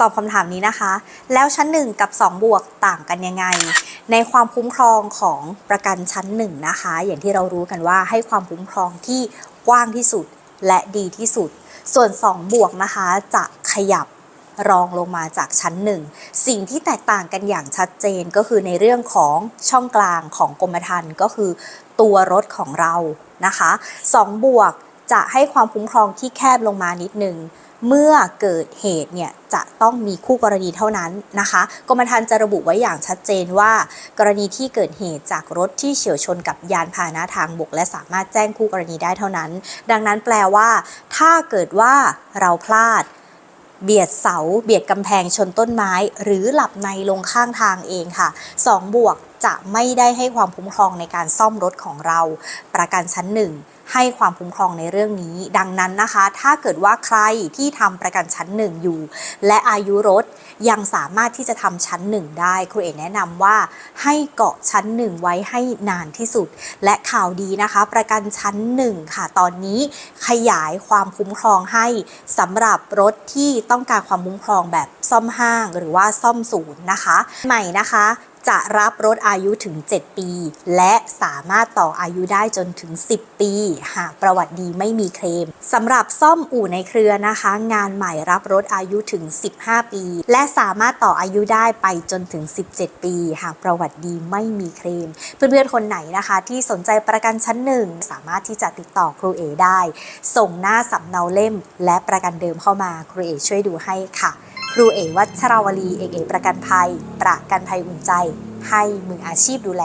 ตอบคำถามนี้นะคะ แล้วชั้น 1 กับ 2 บวกต่างกันยังไง ในความคุ้มครองของประกันชั้น 1 นะคะ อย่างที่เรารู้กันว่าให้ความคุ้มครองที่กว้างที่สุดและดีที่สุด ส่วน 2 บวกนะคะจะขยับรองลงมาจากชั้น 1 สิ่งที่แตกต่างกันอย่างชัดเจนก็คือในเรื่องของช่องกลางของกรมธรรม์ก็คือตัวรถของเรานะคะ 2 บวก จะให้ความคุ้มครองที่แคบลงมานิดนึงเมื่อเกิดเหตุเนี่ยจะต้องมีคู่กรณีเท่านั้นนะคะกรมธรรม์จะระบุไว้อย่างชัดเจนว่า กรณีที่เกิดเหตุจากรถที่เฉียวชนกับยานพาหนะทางบก และสามารถแจ้งคู่กรณีได้เท่านั้น ดังนั้นแปลว่า ถ้าเกิดว่าเราพลาด เบียดเสา เบียดกำแพงชนต้นไม้ หรือหลับในลงข้างทางเองค่ะ2บวก จะไม่ได้ให้ความคุ้มครองในการซ่อมรถของเรา ประกันชั้นหนึ่งให้ความคุ้มครองในเรื่องนี้ ดังนั้นนะคะ ถ้าเกิดว่าใครที่ทำประกันชั้นหนึ่งอยู่ และอายุรถยังสามารถที่จะทำชั้นหนึ่งได้ครูเอกแนะนำว่าให้เกาะชั้นหนึ่งไว้ให้นานที่สุด และข่าวดีนะคะ ประกันชั้นหนึ่งค่ะ ตอนนี้ขยายความคุ้มครองให้สำหรับรถที่ต้องการความคุ้มครองแบบซ่อมห้างหรือว่าซ่อมศูนย์นะคะ ใหม่นะคะ จะรับรถอายุถึง 7 ปี และสามารถต่ออายุได้จนถึง 10 ปี หากประวัติดีไม่มีเคลมสำหรับซ่อมอู่ในเครือนะคะ งานใหม่รับรถอายุถึง 15 ปี และสามารถต่ออายุได้ไปจนถึง 17 ปี หากประวัติดีไม่มีเคลมเพื่อนๆคนไหนนะคะ ที่สนใจประกันชั้นหนึ่งสามารถที่จะติดต่อครูเอได้ ส่งหน้าสำเนาเล่ม และประกันเดิมเข้ามาครูเอช่วยดูให้ค่ะ ครูเอวัชราวลีเอกเอกประกันภัย ประกันภัยอุ่นใจ ให้มืออาชีพดูแล